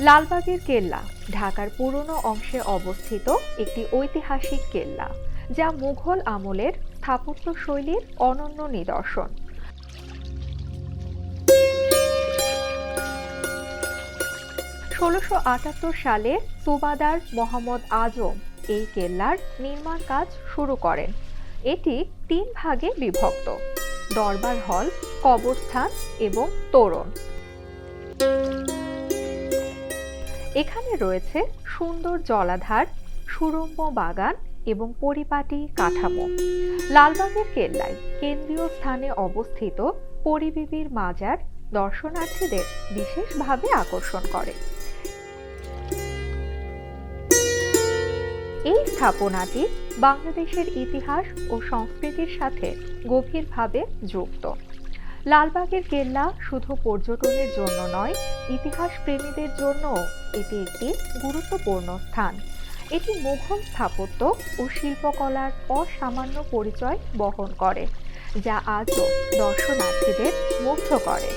লালবাগের কেল্লা, ঢাকার পুরনো অংশে অবস্থিত একটি ঐতিহাসিক কেল্লা, যা মুঘল আমলের স্থাপত্য শৈলীর অনন্য নিদর্শন। ষোলোশো সালে সুবাদার মোহাম্মদ আজম এই কেল্লার নির্মাণ কাজ শুরু করেন। এটি তিন ভাগে বিভক্ত, দরবার হল, কবরস্থান এবং তোরণ। এখানে রয়েছে সুন্দর জলাধার সুরম্য বাগান এবং পরিপাটি কাঠামো। লালবাগের কেল্লায় কেন্দ্রীয় স্থানে অবস্থিত পরিবিবির মাজার দর্শনার্থীদের বিশেষভাবে আকর্ষণ করে। এই স্থাপনাটি বাংলাদেশের ইতিহাস ও সংস্কৃতির সাথে গভীরভাবে যুক্ত। লালবাগের কেল্লা শুধু পর্যটনের জন্য নয় ইতিহাস প্রেমীদের জন্য এটি একটি গুরুত্বপূর্ণ স্থান। এটি মুঘল স্থাপত্য ও শিল্পকলার অসামান্য পরিচয় বহন করে, যা আজও দর্শনার্থীদের মুগ্ধ করে।